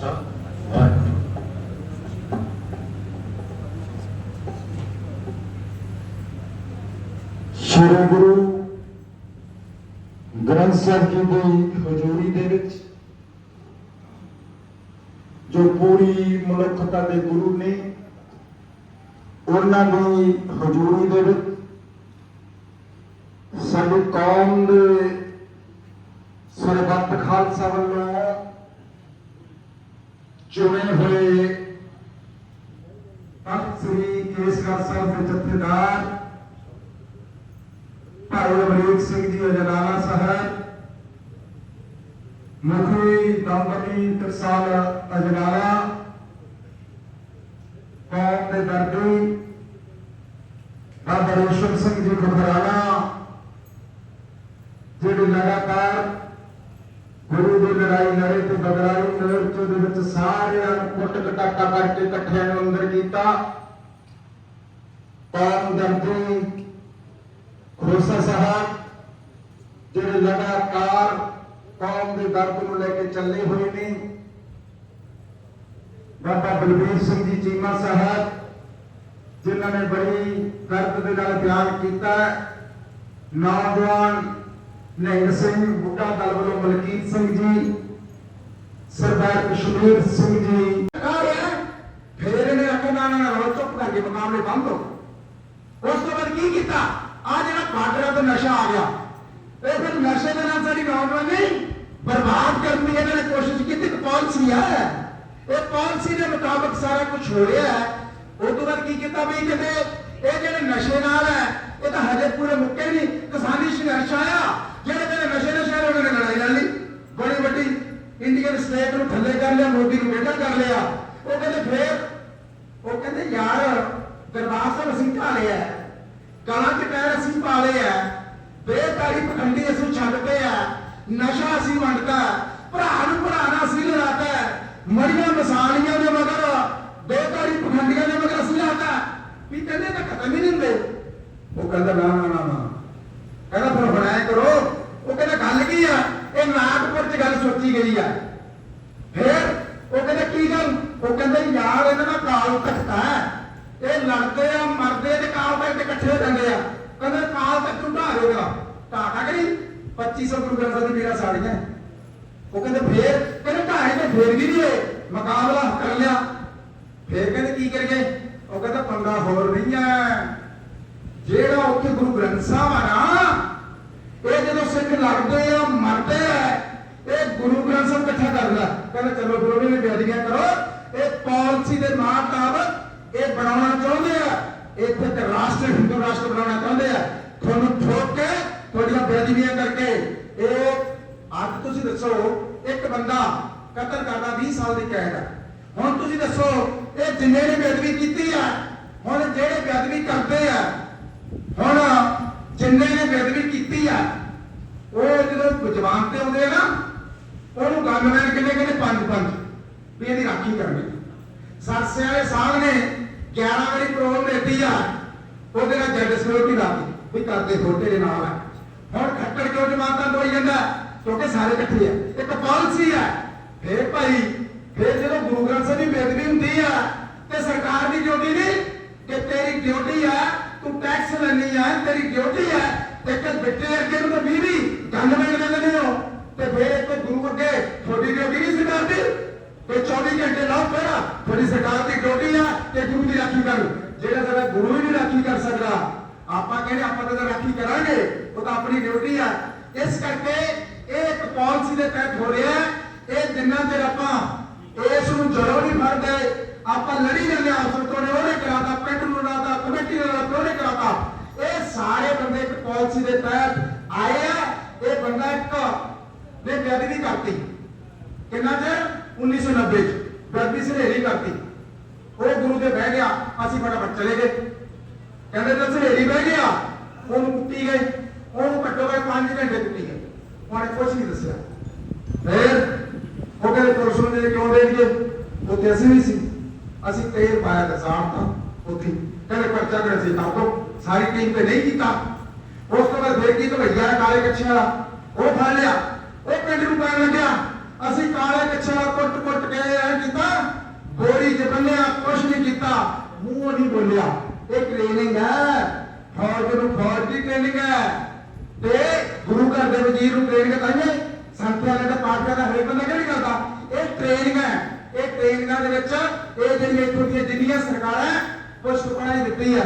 ਖਾਲਸਾ ਵਾਹਿਗੁਰੂ ਸ਼੍ਰੀ ਗੁਰੂ ਗ੍ਰੰਥ ਸਾਹਿਬ ਜੀ ਦੀ ਹਜ਼ੂਰੀ ਦੇ ਵਿੱਚ, ਜੋ ਪੂਰੀ ਮਨੁੱਖਤਾ ਦੇ ਗੁਰੂ ਨੇ, ਉਹਨਾਂ ਦੀ ਹਜ਼ੂਰੀ ਦੇ ਵਿੱਚ ਸਾਡੀ ਕੌਮ ਦੇ ਸਰਬੱਤ ਖਾਲਸਾ ਵੱਲੋਂ ਚੁਣੇ ਹੋਏ ਤਖਤ ਸ੍ਰੀ ਕੇਸਗੜ੍ਹ ਸਾਹਿਬ ਦੇ ਜਥੇਦਾਰ ਭਾਈ ਅਮਰੀਕ ਸਿੰਘ ਜੀ ਅਜਨਾਲਾ ਸਾਹਿਬ, ਮੁਖੀ ਦਮਦਮੀ ਟਕਸਾਲ ਅਜਨਾਲਾ, ਕੌਮ ਦੇ ਦਰਦੀ ਬਾਬਾ ਰੋਸ਼ਨ ਸਿੰਘ ਜੀ ਖਬਰਾਣਾ ਜਿਹੜੇ ਲਗਾਤਾਰ ਗੁਰੂ ਦੀ ਲੜਾਈ ਲੜੇ ਤੇ ਬਗਰਾਈ ਮੋਰਚੇ ਦੇ ਵਿੱਚ ਸਾਰਿਆਂ ਨੂੰ ਕੁੱਟ ਕਟਾਕਾ ਕਰਕੇ ਇਕੱਠਿਆਂ ਨੂੰ ਅੰਦਰ ਕੀਤਾ। ਕੌਮ ਦਰਦੀ ਖੋਸਾ ਸਾਹਿਬ ਜਿਹੜੇ ਲਗਾਤਾਰ ਕੌਮ ਦੇ ਦਰਦ ਨੂੰ ਲੈ ਕੇ ਚੱਲੇ ਹੋਏ ਨੇ। ਬਾਬਾ ਬਲਬੀਰ ਸਿੰਘ ਜੀ ਚੀਮਾ ਸਾਹਿਬ, ਜਿਨ੍ਹਾਂ ਨੇ ਬੜੀ ਦਰਦ ਦੇ ਨਾਲ ਬਿਆਨ ਕੀਤਾ। ਨੌਜਵਾਨ ਨਿਹੰਗ ਸਿੰਘ, ਬੁੱਢਾ ਦਲ ਵੱਲੋਂ ਮਲਕੀਤ ਸਿੰਘ ਜੀ, ਸਰਦਾਰ ਕਸ਼ਮੀਰ ਸਿੰਘ ਜੀ। ਫਿਰ ਇਹਨੇ ਆਪਣਾ ਨਾ ਚੁੱਪ ਕਰਕੇ ਮੁਕਾਬਲੇ ਬੰਦ ਹੋ ਉਸ ਤੋਂ ਬਾਅਦ ਕੀ ਕੀਤਾ? ਆ ਜਿਹੜਾ ਬਾਰਡਰਾਂ ਤੋਂ ਨਸ਼ਾ ਆ ਗਿਆ, ਇਹ ਫਿਰ ਨਸ਼ੇ ਦੇ ਨਾਲ ਸਾਡੀ ਨੌਜਵਾਨੀ ਬਰਬਾਦ ਕਰਨ ਦੀ ਇਹਨਾਂ ਨੇ ਕੋਸ਼ਿਸ਼ ਕੀਤੀ ਕਿ ਪਾਲਿਸੀ ਆ। ਇਹ ਪਾਲਿਸੀ ਦੇ ਮੁਤਾਬਕ ਸਾਰਾ ਕੁਝ ਹੋ ਰਿਹਾ ਹੈ। ਉਸ ਤੋਂ ਬਾਅਦ ਕੀ ਕੀਤਾ ਵੀ ਕਿਤੇ ਇਹ ਜਿਹੜੇ ਨਸ਼ੇ ਨਾਲ ਹੈ, ਇਹ ਤਾਂ ਹਜੇ ਪੂਰੇ ਮੁੱਕੇ ਨਹੀਂ, ਕਿਸਾਨੀ ਸੰਘਰਸ਼ ਆਇਆ ਜਿਹੜੇ ਜਿਹੜੇ ਨਸ਼ੇ ਨਸ਼ੇ ਵਾਲੇ ਉਹਨਾਂ ਨੇ ਲੜਾਈ ਲੜ ਲਈ ਬੜੀ ਵੱਡੀ ਇੰਡੀਅਨ ਸਟੇਟ ਨੂੰ ਥੱਲੇ ਕਰ ਲਿਆ, ਮੋਦੀ ਨੂੰ ਬੇਟਾ ਕਰ ਲਿਆ। ਉਹ ਕਹਿੰਦੇ ਫੇਰ, ਉਹ ਕਹਿੰਦੇ ਯਾਰ, ਦਰਬਾਰ ਸਾਹਿਬ ਅਸੀਂ ਢਾ ਲਿਆ ਕਾਲਾਂ ਚ ਅਸੀਂ ਪਾ ਲਏ ਬੇਕਾਰੀ ਪਖੰਡੀ ਅਸੀਂ ਛੱਡਦੇ ਆ ਨਸ਼ਾ ਅਸੀਂ ਵੰਡਦਾ ਭਰਾ ਨੂੰ ਭਰਾ ਨਾਲ ਅਸੀਂ ਲੜਾਤਾ ਮੜੀਆਂ ਮਸਾਲੀਆਂ ਦੇ ਮਗਰ ਬੇਕਾਰੀ ਪਖੰਡੀਆਂ ਦੇ ਮਗਰ ਅਸੀਂ ਲਾਤਾ ਵੀ ਕਹਿੰਦੇ ਤਾਂ ਖਤਮ ਹੀ ਨਹੀਂ ਹੁੰਦੇ। ਉਹ ਕਹਿੰਦਾ ਨਾ ਨਾ ਨਾ। ਕਹਿੰਦਾ, ਫਿਰ ਬਣਾਇਆ ਕਰੋ ਉਹ ਕਹਿੰਦਾ ਗੱਲ ਕੀ ਆ ਇਹ ਨਾਗਪੁਰ 'ਚ ਗੱਲ ਸੋਚੀ ਗਈ ਆ ਫਿਰ ਉਹ ਕਹਿੰਦੇ ਕੀ ਗੱਲ ਉਹ ਕਹਿੰਦੇ ਯਾਰ ਇਹਨਾਂ ਦਾ ਕਾਲ ਤਖਤਾ ਹੈ। ਇਹ ਲੜਦੇ ਆ, ਮਰਦੇ ਤੇ ਕਾਲ ਤੱਕ ਇਕੱਠੇ ਜਾਂਦੇ ਆ। ਕਹਿੰਦੇ ਕਾਲ ਤੱਕ ਨੂੰ ਢਾ ਦੇਗਾ ਕਰੀ 2500 ਗੁਰੂ ਗ੍ਰੰਥ ਸਾਹਿਬ ਮੇਰਾ ਸਾੜੀਆਂ ਉਹ ਕਹਿੰਦੇ ਫੇਰ, ਕਹਿੰਦੇ ਢਾਏ ਤੇ ਫੇਰ ਵੀ ਨਹੀਂ ਮੁਕਾਬਲਾ ਕਰ ਲਿਆ। ਫੇਰ ਕਹਿੰਦੇ ਕੀ ਕਰੀਏ? ਉਹ ਕਹਿੰਦਾ ਪੰਗਾ ਹੋਰ ਨਹੀਂ ਹੈ। ਜਿਹੜਾ ਉੱਥੇ ਗੁਰੂ ਗ੍ਰੰਥ ਸਾਹਿਬ ਆ ਨਾ, ਇਹ ਜਦੋਂ ਸਿੱਖ ਲੜਦੇ ਆ, ਮਰਦੇ ਆ, ਇਹ ਗੁਰੂ ਗ੍ਰੰਥ ਸਾਹਿਬ ਇਕੱਠਾ ਕਰਦਾ। ਕਹਿੰਦਾ ਚਲੋ ਗੁਰੂ ਨੇ ਬੇਅਦਬੀਆਂ ਕਰੋ। ਪਾਲਿਸੀ ਦੇ ਮੁਤਾਬਕ ਇਹ ਬਣਾਉਣਾ ਚਾਹੁੰਦੇ ਆ। ਇੱਥੇ ਤੇ ਰਾਸ਼ਟਰ ਹਿੰਦੂ ਰਾਸ਼ਟਰ ਬਣਾਉਣਾ ਚਾਹੁੰਦੇ ਆ। ਤੁਹਾਨੂੰ ਠੋਕ ਕੇ ਤੁਹਾਡੀਆਂ ਬੇਅਦਬੀਆਂ ਕਰਕੇ ਇਹ ਅੱਜ ਤੁਸੀਂ ਦੱਸੋ, ਇੱਕ ਬੰਦਾ ਕਤਲ ਕਰਦਾ 20 ਸਾਲ ਦੀ ਕੈਦ ਹੈ ਹੁਣ ਤੁਸੀਂ ਦੱਸੋ, ਇਹ ਜਿੰਨੇ ਨੇ ਬੇਅਦਬੀ ਕੀਤੀ ਆ, ਹੁਣ ਜਿਹੜੇ ਬੇਅਦਬੀ ਕਰਦੇ ਆ, ਹੁਣ ਜਿੰਨੇ ਨੇ ਬੇਅਦਬੀ ਕੀਤੀ ਆ, ਉਹ ਜਦੋਂ ਜਵਾਨ ਤੇ ਆਉਂਦੇ ਆ ਨਾ, ਉਹਨੂੰ ਗਨਮੈਨ ਕਿੰਨੇ ਕਹਿੰਦੇ ਪੰਜ ਪੰਜ ਵੀ ਇਹਦੀ ਰਾਖੀ ਕਰਨੀ। ਸਰਸੇ ਵਾਲੇ ਸਾਹਿਬ ਨੇ 11 ਵਾਰੀ ਪ੍ਰੋਗਰਾਮ ਦਿੱਤੀ ਆ ਉਹਦੇ ਨਾਲ ਜੱਜ ਸਿਕਿਉਰਿਟੀ ਲਾਤੀ ਵੀ ਕਰਦੇ ਫੋਟੇ ਦੇ ਨਾਲ ਆ। ਹੁਣ ਖੱਟੜ ਕਿਉਂ ਜਮਾਨਤਾਂ ਦੋਈ ਜਾਂਦਾ, ਕਿਉਂਕਿ ਸਾਰੇ ਇਕੱਠੇ ਆ। ਇੱਕ ਪਾਲਿਸੀ ਆ। ਫੇਰ ਭਾਈ, ਫੇਰ ਜਦੋਂ ਗੁਰੂ ਗ੍ਰੰਥ ਸਾਹਿਬ ਦੀ ਬੇਅਦਬੀ ਹੁੰਦੀ ਆ, ਤੇ ਸਰਕਾਰ ਦੀ ਡਿਊਟੀ ਨਹੀਂ ਕਿ ਤੇਰੀ ਡਿਊਟੀ ਆ, ਤੂੰ ਟੈਕਸ ਲੈਣੀ ਆ, ਤੇਰੀ ਡਿਊਟੀ ਆ ਤੇ ਕਿ ਬਿੱਟੇ ਅੱਗੇ ਨੂੰ ਤਾਂ 20 20 ਗੰਨ ਮਿਲ ਹੋ ਤੇ ਫੇਰ ਇੱਕ ਗੁਰੂ ਅੱਗੇ ਤੁਹਾਡੀ ਡਿਊਟੀ ਨਹੀਂ ਸਰਕਾਰ ਤੇ 24 ਘੰਟੇ ਲਾਓ ਪਹਿਰਾ ਤੁਹਾਡੀ ਸਰਕਾਰ ਦੀ ਡਿਊਟੀ ਆ ਤੇ ਗੁਰੂ ਦੀ ਰਾਖੀ ਕਰੋ। ਜਿਹੜਾ ਸਾਡਾ ਗੁਰੂ ਹੀ ਨਹੀਂ ਰਾਖੀ ਕਰ ਸਕਦਾ, ਆਪਾਂ ਕਹਿੰਦੇ ਆਪਾਂ ਤਾਂ ਰਾਖੀ ਕਰਾਂਗੇ? ਉਹ ਤਾਂ ਆਪਣੀ ਡਿਊਟੀ ਆ। ਇਸ ਕਰਕੇ ਇਹ ਇੱਕ ਪਾਲਿਸੀ ਦੇ ਤਹਿਤ ਹੋ ਰਿਹਾ ਇਹ ਜਿੰਨਾ ਚਿਰ ਆਪਾਂ ਇਸ ਨੂੰ ਜੜੋਂ ਨਹੀਂ ਫੜਦੇ। ਆਪਾਂ ਲੜੀ ਜਾਂਦੇ ਆ ਅਸਲ ਤੋਂ ਉਹਨੇ ਕਰਾਤਾ, ਪਿੰਡ ਨੂੰ ਲਾਤਾ ਕਮੇਟੀ ਨੇ ਲਾਤਾ ਉਹਨੇ ਕਰਾਤਾ। ਇਹ ਸਾਰੇ ਬੰਦੇ ਇੱਕ ਪਾਲਿਸੀ ਦੇ ਤਹਿਤ ਆਏ ਆ। ਇਹ ਬੰਦਾ ਇੱਕ ਨੇ ਬੇਅਦਬੀ ਕਰਤੀ। ਕਿੰਨਾ ਚਿਰ? 1990 ਚ। ਬੇਅਦਬੀ ਸਨੇਰੀ ਕਰਤੀ। ਉਹ ਗੁਰੂ ਦੇ ਬਹਿ ਗਿਆ, ਅਸੀਂ ਫਟਾਫਟ ਚਲੇ ਗਏ। ਕਹਿੰਦੇ ਤਾਂ ਸਨੇਰੀ ਬਹਿ ਗਿਆ? ਉਹਨੂੰ ਕੁੱਟੀ ਗਏ। ਉਹਨੂੰ ਘੱਟੋ ਘੱਟ 5 ਘੰਟੇ ਕੁੱਟੀ ਗਏ। ਉਹਨੇ ਕੁਝ ਨਹੀਂ ਦੱਸਿਆ। ਫਿਰ ਉਹ ਕਹਿੰਦੇ ਪੁਲਿਸ ਨੂੰ ਕਿਉਂ ਦੇ ਦਈਏ ਉੱਥੇ ਅਸੀਂ ਵੀ ਸੀ। ਅਸੀਂ ਤੇਲ ਪਾਇਆ ਤਾਂ ਤਾਂ ਉੱਥੇ। ਕਹਿੰਦੇ ਪਰਚਾ ਕਰ ਸੀ ਤਾਂ ਸਾਰੀ ਟੀਮ ਤੇ ਨਹੀਂ ਕੀਤਾ। ਉਸ ਤੋਂ ਬਾਅਦ ਫਿਰ ਕੀ ਭਈਆ ਕਾਲੇ ਕੱਛੇ ਵਾਲਾ? ਉਹ ਫੜ ਲਿਆ। ਉਹ ਪਿੰਡ ਨੂੰ ਪੈਣ ਲੱਗਿਆ। ਅਸੀਂ ਕਾਲੇ ਕੱਛੇ ਵਾਲਾ ਕੁੱਟ ਕੁੱਟ ਕੇ ਐਂ ਕੀਤਾ ਮੂੰਹੋਂ ਨਹੀਂ ਬੋਲਿਆ। ਇਹ ਟ੍ਰੇਨਿੰਗ ਹੈ। ਫੌਜ ਨੂੰ ਫੌਜ ਦੀ ਟ੍ਰੇਨਿੰਗ ਹੈ। ਤੇ ਗੁਰੂ ਘਰ ਦੇ ਵਜ਼ੀਰ ਨੂੰ ਟ੍ਰੇਨਿੰਗ ਕਰਾਂਗੇ ਸੰਥਿਆ ਵਾਲੇ ਦਾ ਪਾਠ ਕਰਦਾ ਹਰੇਕ ਬੰਦਾ ਕਿਹੜੀ ਕਰਦਾ ਇਹ ਟ੍ਰੇਨਿੰਗ ਹੈ। ਇਹ ਟ੍ਰੇਨਿੰਗਾਂ ਦੇ ਵਿੱਚ ਇਹ ਜਿਹੜੀਆਂ ਇੱਥੋਂ ਦੀਆਂ ਜਿੰਨੀਆਂ ਸਰਕਾਰਾਂ ਪੁਸ਼ਟ ਬਣਾਈ ਦਿੱਤੀ ਆ।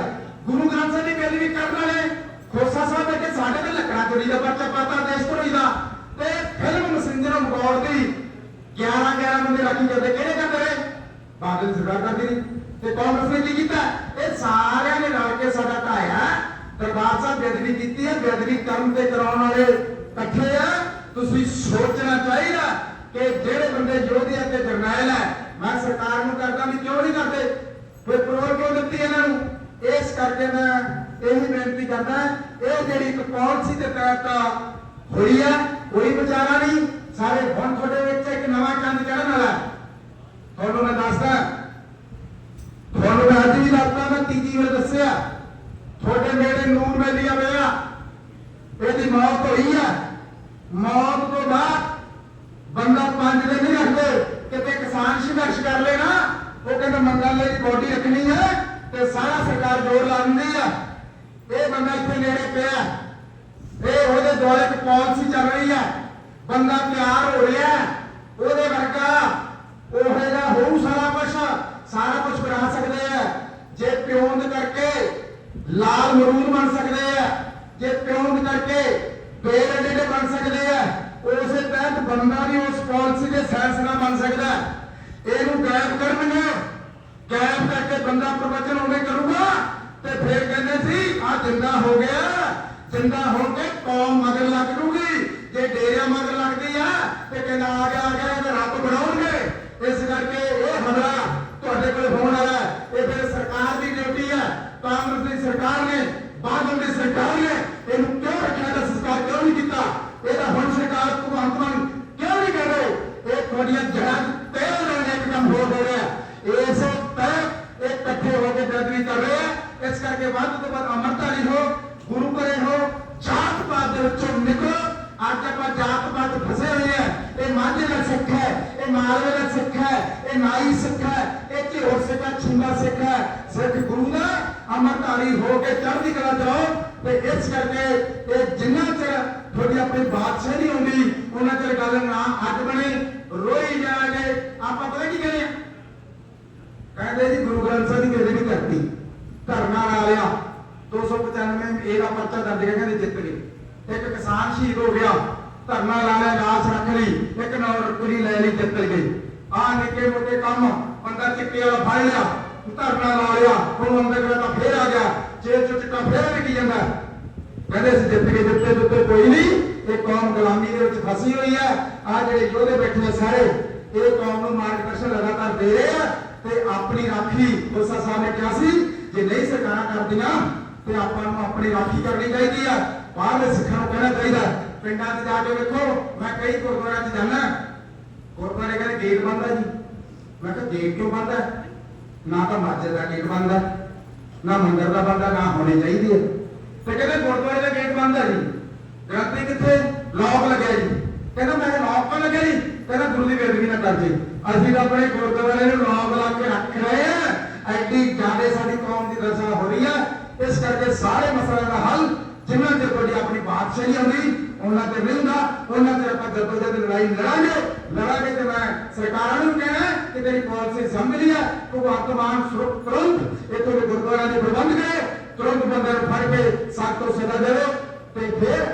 ਗੁਰੂ ਗ੍ਰੰਥ ਸਾਹਿਬ ਦੀ ਬੇਅਦਬੀ ਕਰਨ ਵਾਲੇ, ਖੋਸਾ ਸਾਹਿਬ ਦੇ ਕੇ ਸਾਡੇ ਤੇ ਲੱਕੜਾਂ ਚੋਰੀ ਦਾ ਪਰਚਾ ਪਾਤਾ, ਦੇਸ਼ ਧੋਰੀ ਦਾ। ਤੇ ਫਿਲਮ ਮਸਿੰਦਰ ਮਗੌੜ ਦੀ 11 11 ਬੰਦੇ ਰਾਖੀ ਕਰਦੇ, ਕਿਹੜੇ ਕਰਦੇ ਰਹੇ? ਬਾਦਲ ਸਰਕਾਰ ਕਰਦੇ ਰਹੀ। ਤੇ ਕਾਂਗਰਸ ਨੇ ਕੀ ਕੀਤਾ? ਇਹ ਸਾਰਿਆਂ ਨੇ ਰਲ ਕੇ ਸਾਡਾ ਢਾਇਆ। ਦਰਬਾਰ ਸਾਹਿਬ ਬੇਅਦਬੀ ਕੀਤੀ ਹੈ, ਬੇਅਦਬੀ ਕਰਨ ਤੇ ਕਰਾਉਣ ਵਾਲੇ ਇਕੱਠੇ ਆ। ਤੁਸੀਂ ਸੋਚਣਾ ਚਾਹੀਦਾ ਕਿ ਜਿਹੜੇ ਬੰਦੇ ਯੋਧੇ ਅਤੇ ਜਰਨੈਲ ਹੈ, ਮੈਂ ਸਰਕਾਰ ਨੂੰ ਕਰਦਾ ਵੀ ਕਿਉਂ ਨਹੀਂ ਕਰਦੇ? ਫਿਰ ਪ੍ਰੋਰ ਕਿਉਂ ਦਿੱਤੀ ਇਹਨਾਂ ਨੂੰ? ਇਸ ਕਰਕੇ ਮੈਂ ਇਹੀ ਬੇਨਤੀ ਕਰਦਾ, ਇਹ ਜਿਹੜੀ ਇੱਕ ਪਾਲਿਸੀ ਦੇ ਤਹਿਤ ਹੋਈ ਹੈ ਕੋਈ ਵਿਚਾਰਾ ਨਹੀਂ। ਸਾਰੇ ਹੁਣ ਤੁਹਾਡੇ ਵਿੱਚ ਇੱਕ ਨਵਾਂ ਚੰਦ ਚੜ੍ਹਨ ਵਾਲਾ ਹੈ ਤੁਹਾਨੂੰ ਮੈਂ ਦੱਸਦਾ ਤੁਹਾਨੂੰ ਮੈਂ ਅੱਜ ਵੀ ਦੱਸਦਾ ਮੈਂ ਤੀਜੀ ਵਾਰ ਦੱਸਿਆ ਤੁਹਾਡੇ ਨੇੜੇ ਨੂਰ ਮੈਲੀਆ ਪਿਆ ਇਹਦੀ ਮੌਤ ਹੋਈ ਹੈ ਮੌਤ ਤੋਂ ਬਾਅਦ ਬੰਦਾ ਪੰਜ ਦਿਨ ਨਹੀਂ ਰੱਖਦੇ ਕਿਤੇ ਕਿਸਾਨ ਸੰਘਰਸ਼ ਕਰ ਲੈਣਾ ਉਹ ਕਹਿੰਦਾ ਮੰਗਲ ਲਈ ਬੋਡੀ ਰੱਖਣੀ ਹੈ ਤੇ ਸਾਰਾ ਸਰਕਾਰ ਜੋਰ ਲਾਉਂਦੀ ਆ। ਇਹ ਬੰਦਾ ਇੱਥੇ ਨੇੜੇ ਪਿਆ ਇਹ ਉਹਦੇ ਦੁਆਲੇ ਇੱਕ ਪਾਲਿਸੀ ਚੱਲ ਰਹੀ ਹੈ ਬੰਦਾ ਤਿਆਰ ਹੋ ਰਿਹਾ ਉਹਦੇ ਵਰਗਾ ਉਹ ਹੈਗਾ ਹੋਊ ਸਾਰਾ ਕੁਝ ਸਾਰਾ ਕੁਝ ਕਰਾ ਸਕਦੇ ਆ। ਜੇ ਪਿਓਂਦ ਕਰਕੇ ਲਾਲ ਮਰੂਦ ਬਣ ਸਕਦੇ ਆ। ਜੇ ਪਿਓਂਦ ਕਰਕੇ ਬੇਰਡੇ ਬਣ ਸਕਦੇ ਆ। ਉਸੇ ਤਹਿਤ ਬੰਦਾ ਵੀ ਉਸ ਪਾਲਿਸੀ ਦੇ ਸੈਂਸਰਾ ਬਣ ਸਕਦਾ ਇਹਨੂੰ ਗਾਇਬ ਕਰਨਗੇ ਪ੍ਰਵਚਨ ਉਹਨੇ ਕਰੂਗਾ ਤੇ ਫਿਰ ਕਹਿੰਦੇ ਸੀ, ਆ ਜਿੰਦਾ ਹੋ ਗਿਆ, ਜਿੰਦਾ ਹੋ ਕੇ ਕੌਮ ਮਗਰ ਲੱਗ ਜੂਗੀ। ਜੇ ਡੇਰਿਆਂ ਮਗਰ ਲੱਗਦੀ ਆ, ਤੇ ਕਹਿੰਦਾ ਆ ਗਿਆ ਆ ਗਿਆ ਰੱਬ ਬਣਾਉਣਗੇ ਇਸ ਕਰਕੇ ਇਹ ਹਮਲਾ ਤੁਹਾਡੇ ਕੋਲ ਹੋਣ ਵਾਲਾ ਹੈ। ਇਹ ਫਿਰ ਸਰਕਾਰ ਦੀ ਡਿਊਟੀ ਹੈ ਕਾਂਗਰਸ ਦੀ ਸਰਕਾਰ ਨੇ ਬਾਦਲ ਦੀ ਸਰਕਾਰ ਨੇ ਇਹਨੂੰ ਕਿਉਂ ਰੱਖਿਆ ਦਾ ਸੰਸਕਾਰ ਕਿਉਂ ਨਹੀਂ ਕੀਤਾ ਇਹਦਾ ਹੁਣ ਸਰਕਾਰ ਭਗਵੰਤ ਮਾਨ ਕਿਉਂ ਨਹੀਂ ਕਰ ਰਹੇ ਇਹ ਤੁਹਾਡੀਆਂ ਜੜਾਂ 'ਚ ਤੇਲ ਲਾਉਣ ਦਾ ਇੱਕ ਕੰਮ ਹੋਰ ਹੋ ਰਿਹਾ ਹੈ। ਇਸ ਤਹਿਤ ਇਹ ਇਕੱਠੇ ਹੋ ਕੇ ਬੇਅਦਬੀ ਕਰ ਰਹੇ ਆ ਇਸ ਕਰਕੇ ਵੱਧ ਤੋਂ ਵੱਧ ਅਮਰਤਾਰੀ ਹੋ, ਗੁਰੂ ਘਰੇ ਹੋ, ਜਾਤ ਦੇ ਵਿੱਚੋਂ ਨਿਕਲੋ। ਅੱਜ ਆਪਾਂ ਜਾਤ ਫਸੇ ਹੋਏ ਆ। ਇਹ ਮਾਝੇ ਦਾ ਸਿੱਖ ਹੈ, ਇਹ ਮਾਲਵੇ ਦਾ ਸਿੱਖ ਹੈ, ਇਹ ਨਾਈ ਸਿੱਖ ਹੈ, ਇਹ ਝਿਰੋਰ ਸਿੱਖ ਹੈ ਛੁੰਗਾ ਸਿੱਖ ਹੈ। ਸਿੱਖ ਗੁਰੂ ਦਾ ਅਮਰਤਾਰੀ ਹੋ ਕੇ ਚੜ੍ਹਦੀ ਕਲਾ ਜਾਓ ਤੇ ਇਸ ਕਰਕੇ ਇਹ ਜਿੰਨਾ ਚਿਰ ਤੁਹਾਡੀ ਆਪਣੀ ਬਾਦਸ਼ਾਹ ਨਹੀਂ ਹੁੰਦੀ, ਉਹਨਾਂ ਚਿਰ ਗੱਲ ਨਾ ਅੱਜ ਬਣੇ, ਰੋਈ ਜਾਗੇ ਆਪਾਂ ਪਤਾ ਕੀ ਕਰੀਏ ਕਹਿੰਦੇ ਜੀ ਗੁਰੂ ਗ੍ਰੰਥ ਸਾਹਿਬ ਦੀ ਬੇਦਬੀ ਕਰਤੀ। ਧਰਨਾ ਲਾ ਲਿਆ 295 ਪਰਚਾ ਦਰਜ ਕਰਕੇ ਕਹਿੰਦੇ ਜਿੱਤ ਗਏ। ਇੱਕ ਕਿਸਾਨ ਸ਼ਹੀਦ ਹੋ ਗਿਆ, ਧਰਨਾ ਲਾ ਲਾਸ਼ ਰੱਖ ਲਈ, ਇੱਕ ਨੌਕਰੀ ਲੈ ਲਈ, ਜਿੱਤ ਗਈ ਆ ਨਿੱਕੇ ਮੋਟੇ ਕੰਮ ਬੰਦਾ ਚਿੱਟੇ ਵਾਲਾ ਫੜ ਲਿਆ, ਧਰਨਾ ਲਾ ਲਿਆ, ਹੁਣ ਅੰਦਰ ਗਿਆ ਤਾਂ ਫੇਰ ਆ ਗਿਆ, ਜੇਲ੍ਹ ਚ ਫੇਰ ਲੱਗੀ ਜਾਂਦਾ। ਕਹਿੰਦੇ ਅਸੀਂ ਜਿੱਤ ਕੇ ਜਿੱਤੇ ਜਿੱਤੇ ਕੋਈ ਨਹੀਂ, ਇਹ ਕੌਮ ਗੁਲਾਮੀ ਦੇ ਵਿੱਚ ਫਸੀ ਹੋਈ ਹੈ। ਆ ਜਿਹੜੇ ਯੋਧੇ ਬੈਠੇ ਸਾਰੇ, ਇਹ ਕੌਮ ਨੂੰ ਮਾਰਗਦਰਸ਼ਨ ਲਗਾਤਾਰ ਦੇ ਰਹੇ ਆ। ਤੇ ਆਪਣੀ ਰਾਖੀ ਉਸਾ ਸਾਹਿਬ ਨੇ ਕਿਹਾ ਸੀ, ਜੇ ਨਹੀਂ ਸਰਕਾਰਾਂ ਕਰਦੀਆਂ, ਤੇ ਆਪਾਂ ਨੂੰ ਆਪਣੀ ਰਾਖੀ ਕਰਨੀ ਚਾਹੀਦੀ ਆ। ਬਾਹਰਲੇ ਸਿੱਖਾਂ ਨੂੰ ਕਹਿਣਾ ਚਾਹੀਦਾ ਪਿੰਡਾਂ 'ਚ ਜਾ ਕੇ ਵੇਖੋ, ਮੈਂ ਕਈ ਗੁਰਦੁਆਰਿਆਂ 'ਚ ਜਾਣਾ ਗੁਰਦੁਆਰੇ ਕਹਿੰਦੇ ਗੇਟ ਬੰਦ ਹੈ ਜੀ। ਮੈਂ ਕਿਹਾ ਗੇਟ ਕਿਉਂ ਬੰਦ ਹੈ ਨਾ ਤਾਂ ਮਸਜਿਦ ਦਾ ਗੇਟ ਬੰਦ ਹੈ ਨਾ ਮੰਦਰ ਦਾ ਬੰਦ ਹੈ ਨਾ ਹੋਣੀ ਚਾਹੀਦੀ ਹੈ ਤੇ ਕਹਿੰਦੇ ਗੁਰਦੁਆਰੇ ਦਾ ਗੇਟ ਬੰਦ ਹੈ ਜੀ। ਗ੍ਰੰਥੀ ਕਿੱਥੇ? ਲੌਕ ਲੱਗਿਆ ਜੀ। ਕਹਿੰਦਾ ਮੈਂ ਲੌਕ ਕਿਉਂ ਲੱਗਿਆ ਜੀ? ਕਹਿੰਦਾ ਗੁਰੂ ਦੀ ਬੇਦਬੀ ਨਾ ਕਰ ਜੀ। ਅਸੀਂ ਤਾਂ ਆਪਣੇ ਗੁਰਦੁਆਰੇ ਨੂੰ ਲੌਕ ਲਾ ਕੇ ਰੱਖ ਰਹੇ ਆ। ਐਡੀ ਜ਼ਿਆਦਾ ਸਾਡੀ ਕੌਮ ਦੀ ਦਸ਼ਾ ਹੋ ਰਹੀ ਹੈ ਇਸ ਕਰਕੇ ਸਾਰੇ ਮਸਲਿਆਂ ਦਾ ਹੱਲ ਜਿੰਨਾ ਚਿਰ ਤੁਹਾਡੀ ਆਪਣੀ ਬਾਦਸ਼ਾਹੀ ਹੁੰਦੀ ਉਹਨਾਂ ਤੇ ਨਹੀਂ ਉਹਨਾਂ ਤੇ ਆਪਾਂ ਜਦੋਂ ਜਦ ਲੜਾਈ ਲੜਾਂਗੇ ਲੜਾਂਗੇ ਤੇ ਮੈਂ ਸਰਕਾਰਾਂ ਨੂੰ ਕਹਿਣਾ ਹੈ ਕਿ ਤੇਰੀ ਪਾਲਿਸੀ ਸਮਝ ਲਈ ਹੈ ਭਗਵੰਤ ਮਾਨ ਸੁਰੱਖ ਤੁਰੰਤ ਇੱਥੋਂ ਦੇ ਗੁਰਦੁਆਰਿਆਂ ਦੇ ਪ੍ਰਬੰਧ ਕਰੇ ਤੁਰੰਤ ਬੰਦੇ ਨੂੰ ਫੜ ਕੇ ਸਖਤ ਤੋਂ ਸਜ਼ਾ ਦੇਵੇ ਤੇ ਫਿਰ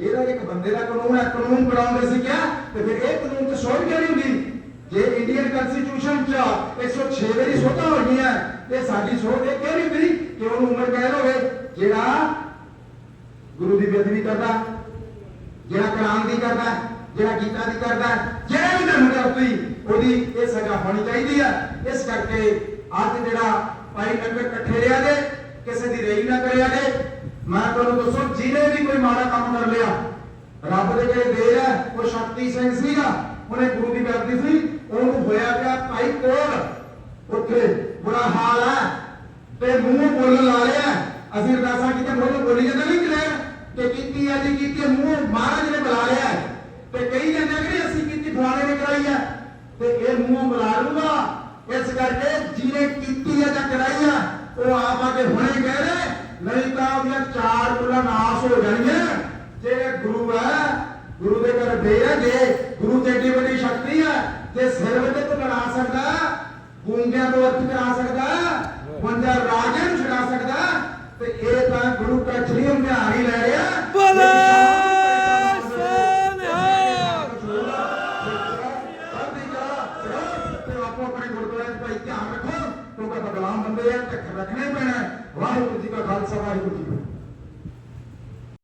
ਇਹਦਾ ਇੱਕ ਬੰਦੇ ਦਾ ਕਾਨੂੰਨ ਹੈ, ਕਾਨੂੰਨ ਬਣਾਉਂਦੇ ਸੀ ਕਿਆ? ਤੇ ਫਿਰ ਇਹ ਕਾਨੂੰਨ ਤੇ ਸੋਧ ਕਿਉਂ ਨਹੀਂ ਹੁੰਦੀ? ਜੇ ਇੰਡੀਅਨ ਕਨਸਟੀਟਿਊਸ਼ਨ ਚ 106 ਵਾਰੀ ਸੋਧਾਂ ਹੋਈਆਂ, ਤੇ ਸਾਡੀ ਸੋਧ ਇਹ ਕਿਉਂ ਨਹੀਂ ਹੁੰਦੀ? ਕਿ ਉਹਨੂੰ ਉਮਰ ਕੈਦ ਹੋਵੇ, ਜਿਹੜਾ ਗੁਰੂ ਦੀ ਬੇਅਦਬੀ ਕਰਦਾ, ਜਿਹੜਾ ਕੁਰਾਨ ਦੀ ਕਰਦਾ, ਜਿਹੜਾ ਗੀਤਾ ਦੀ ਕਰਦਾ, ਜਿਹੜਾ ਵੀ ਧਰਮ ਦਾ ਉਹਦੀ ਇਹ ਸਜ਼ਾ ਹੋਣੀ ਚਾਹੀਦੀ ਹੈ ਇਸ ਕਰਕੇ ਅੱਜ ਜਿਹੜਾ ਭਾਈ ਨਗਰ ਇਕੱਠੇ ਰਿਆ ਦੇ, ਕਿਸੇ ਦੀ ਰੇਈ ਨਾ ਕਰਿਆ ਦੇ ਮੈਂ ਤੁਹਾਨੂੰ ਦੱਸੋ, ਜਿਹਨੇ ਵੀ ਕੋਈ ਮਾੜਾ ਕੰਮ ਕਰ ਲਿਆ, ਰੱਬ ਦੇ ਜਿਹੜੇ ਦੇਰ ਹੈ, ਉਹ ਸ਼ਕਤੀ ਸਿੰਘ ਸੀਗਾ ਉਹਨੇ ਗੁਰੂ ਦੀ ਬੇਅਦਬੀ ਸੀ? ਉਹਨੂੰ ਹੋਇਆ ਪਿਆ ਭਾਈ ਕੋਲ। ਉੱਥੇ ਬੁਰਾ ਹਾਲ ਹੈ। ਤੇ ਮੂੰਹ ਬੋਲਣ ਲਾ ਰਿਹਾ ਅਸੀਂ ਅਰਦਾਸਾਂ ਕੀਤੇ ਮੂੰਹ ਬੋਲੀ ਜਾਂਦਾ ਨਹੀਂ ਕਲਿਆ ਕਿ ਕੀਤੀ ਆ ਜੀ ਕੀਤੀ ਮੂੰਹ ਮਹਾਰਾਜ ਨੇ ਬੁਲਾ ਲਿਆ ਹੈ। ਤੇ ਕਈ ਜਾਂਦੇ ਕਿ ਅਸੀਂ ਕੀਤੀ, ਫਲਾਣੇ ਨੇ ਕਰਾਈ ਹੈ। ਤੇ ਇਹ ਮੂੰਹ ਬੁਲਾ ਲੂਗਾ। ਇਸ ਕਰਕੇ ਜਿਹਨੇ ਕੀਤੀ ਨਹੀਂ ਤਾਂ ਉਹਦੀਆਂ ਚਾਰ ਕੁਲਾਂ ਨਾਸ ਹੋ ਜਾਣੀਆਂ। ਜੇ ਗੁਰੂ ਹੈ, ਗੁਰੂ ਦੇ ਘਰ ਦੇ ਹੈ ਜੇ ਗੁਰੂ ਤੇ ਏਡੀ ਵੱਡੀ ਸ਼ਕਤੀ ਹੈ ਤੇ ਸਿਰ ਵਿੱਚ ਤੂੰ ਲੜਾ ਸਕਦਾ, ਗੂੰਗਿਆਂ ਤੋਂ ਅਰਥ ਕਰਾ ਸਕਦਾ